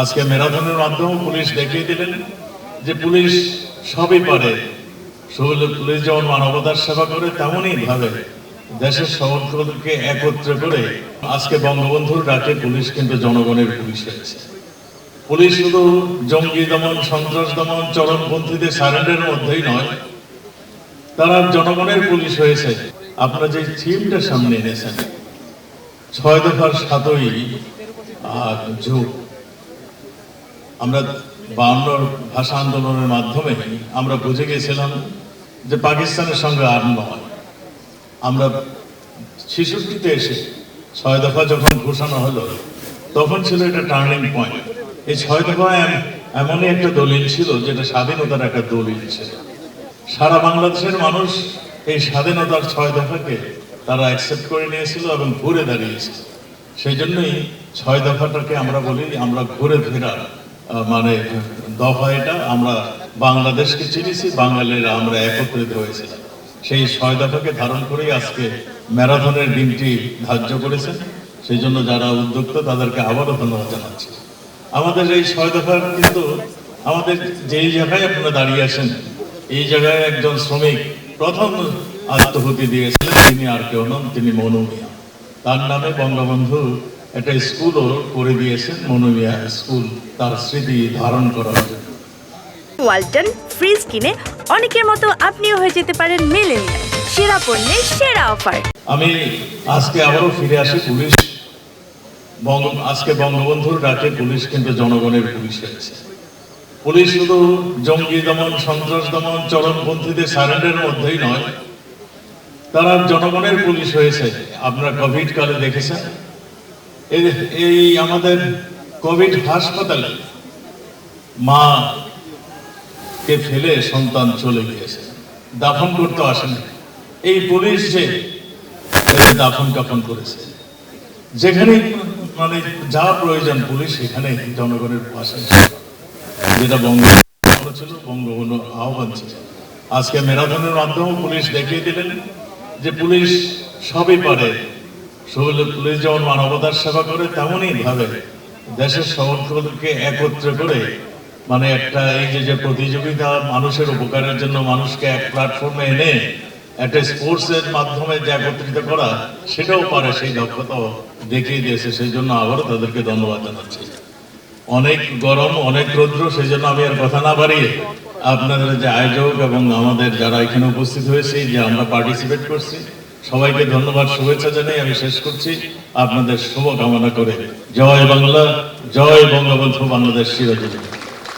আজকে ম্যারাথনের মাধ্যমে পুলিশ দেখিয়ে দিলেন যে পুলিশ সবই পারে। পুলিশ যেমন মানবতার সেবা করে, তেমনই ভাবে দেশের সকলকে একত্র করে আজকে বঙ্গবন্ধুর ডাকে পুলিশ কিন্তু জনগণের পুলিশ হয়েছে। পুলিশ শুধু জঙ্গি দমন, সন্ত্রাস দমন, চরমপন্থীদের সারেন্ডের মধ্যেই নয়, তারা জনগণের পুলিশ হয়েছে। আপনারা যে থিমটা সামনে এনেছেন, ছয় দফার সাতই আর যুগ আমরা বায়ান্নর ভাষা আন্দোলনের মাধ্যমে আমরা বুঝে গেছিলাম যে পাকিস্তানের সঙ্গে আর নয়। আমরা ছেষট্টিতে এসে ছয় দফা যখন ঘোষণা হলো, তখন ছিল এটা টার্নিং পয়েন্ট এই ছয় দফা এম- এমনই একটা দলিল ছিল যেটা স্বাধীনতার একটা দলিল ছিল। সারা বাংলাদেশের মানুষ এই স্বাধীনতার ছয় দফাকে তারা অ্যাকসেপ্ট করে নিয়েছিল এবং ঘুরে দাঁড়িয়েছিল সেই জন্যই ছয় দফাটাকে আমরা বলি আমরা ঘুরে ফেরার মানে দফা এটা, আমরা বাংলাদেশকে চিনেছি, বাঙালিরা আমরা একত্রিত হয়েছিলাম। সেই ছয় দফাকে ধারণ করেই আজকে ম্যারাথনের দিনটি ধার্য করেছেন। সেই জন্য যারা উদ্যোক্তা, তাদেরকে আবারও ধন্যবাদ জানাচ্ছি। আমাদের এই ছয় দফার কিন্তু আমাদের যেই জায়গায় আপনারা দাঁড়িয়ে আছেন, এই জায়গায় একজন শ্রমিক প্রথম আত্মহুতি দিয়েছিলেন, তিনি আর কেউ নন, তিনি মনু মিয়া। তার নামে বঙ্গবন্ধু একটা স্কুলও করে দিয়েছেন মনু মিয়া স্কুল তার স্মৃতি ধারণ করার জন্য। ওয়ালটন ফ্রিজ কিনে অনেকের মতো আপনিও হয়ে যেতে পারেন মেলেনিয়া সেরা পণ্যের সেরা অফার। আমি আজকে আবারও ফিরে আসি পুলিশ বঙ্গ আজকে বঙ্গবন্ধুর ডাকে পুলিশ কিন্তু জনগণের পুলিশ হয়েছে পুলিশ শুধু জঙ্গি দমন সন্ত্রাস দমন চরমপন্থীদের সারেন্ডের মধ্যেই নয় তারা জনগণের পুলিশ হয়েছে। আপনারা কোভিড কালে দেখেছেন এই- আমাদের কোভিড হাসপাতালে মা কে ফেলে সন্তান চলে গিয়েছে। দাফন করতে আসেনি। এই পুলিশ যে দাফন কাফন করেছে। যেখানে মানে যা প্রয়োজন পুলিশ সেখানে জনগণের পাশে যেটা বঙ্গবন্ধু ছিল, বঙ্গবন্ধুর আহ্বান ছিল। আজকে ম্যারাথনের মাধ্যমে পুলিশ দেখিয়ে দিলেন যে পুলিশ সবই পারে। শুধু পুলিশ যেমন মানবতার সেবা করে তেমনই ভাবে দেশের সকলকে একত্র করে মানে একটা এই যে যে প্রতিযোগিতা মানুষের উপকারের জন্য মানুষকে এক প্ল্যাটফর্মে এনে একটা স্পোর্টস এর মাধ্যমে যে একত্রিত করা, সেটাও পারে সেই দক্ষতাও দেখিয়ে দিয়েছে। সেই জন্য আবারও তাদেরকে ধন্যবাদ জানাচ্ছি। অনেক গরম, অনেক রৌদ্র, সেই জন্য আমি আর কথা না বাড়িয়ে আপনাদের যে আয়োজক এবং আমাদের যারা এখানে উপস্থিত হয়েছে, যে আমরা পার্টিসিপেট করছি সবাইকে ধন্যবাদ, শুভেচ্ছা জানাই। আমি শেষ করছি। আপনাদের শুভ কামনা করে জয় বাংলা, জয় বঙ্গবন্ধু বাংলাদেশ চিরজীবী